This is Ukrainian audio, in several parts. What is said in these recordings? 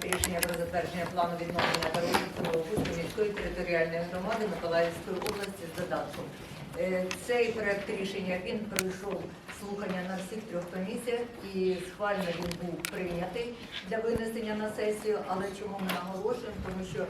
Рішення про затвердження плану відновлення та розвитку Новопольської міської територіальної громади Миколаївської області з додатком. Е, Цей проект рішення він пройшов слухання на всіх трьох комісіях і схвально він був прийнятий для винесення на сесію. Але чому ми наголошуємо? Тому що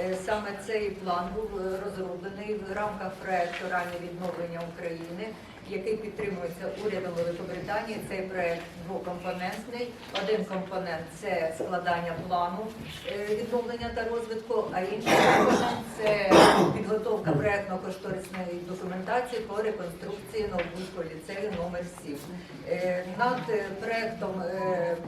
е, саме цей план був е, розроблений в рамках проекту раннє відновлення України, який підтримується урядом Великобританії. Цей проект двокомпонентний. Один компонент це складання плану е, відновлення та розвитку, а інший компонент це підготовка проектно-кошторисної документації по реконструкції Новобузького ліцею номер 7. Е, Над е, проектом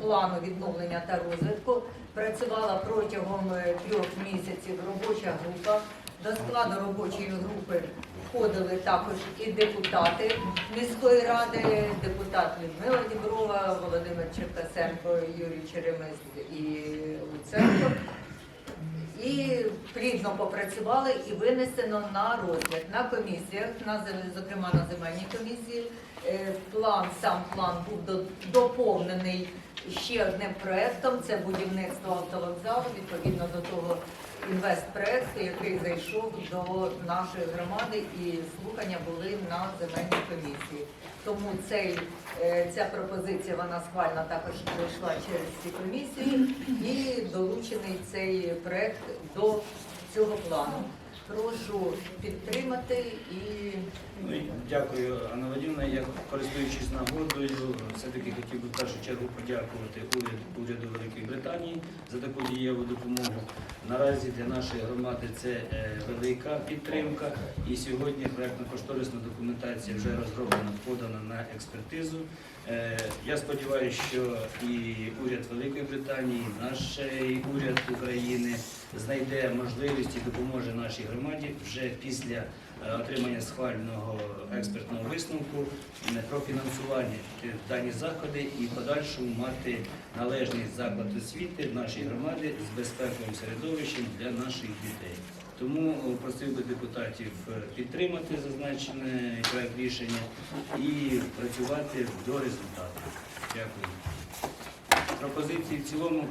плану відновлення та розвитку працювала протягом трьох місяців робоча група. До складу робочої групи входили також і депутати міської ради, депутат Людмила Діброва, Володимир Черкасенко, Юрій Черемис і Луценко. І плідно попрацювали і винесено на розгляд на комісіях, на зокрема на земельній комісії. Е, План, сам план був доповнений ще одним проектом. Це будівництво відповідно до того інвестпроекту, який зайшов до нашої громади, і слухання були на земельній комісії. Тому цей, е, ця пропозиція вона схвально також пройшла через ці комісії і долучений цей проект до цього плану. Прошу підтримати і Ну, Дякую, Анна Вадимовна. Я користуючись нагодою, все-таки хотів би в першу чергу подякувати уряд, уряду Великої Британії за таку дієву допомогу. Наразі для нашої громади це е, велика підтримка. І сьогодні проектно-кошторисна документація вже розроблена, подана на експертизу. Е, Я сподіваюся, що і уряд Великої Британії, наш е, уряд України знайде можливість і допоможе нашій громаді вже після е, отримання схвального експертного висновку про фінансування е, дані заходи і подальшому мати належний заклад освіти в нашій громаді з безпековим середовищем для наших дітей. Тому е, просив би депутатів підтримати зазначений проект рішення і працювати до результату. Дякую. Пропозиції в цілому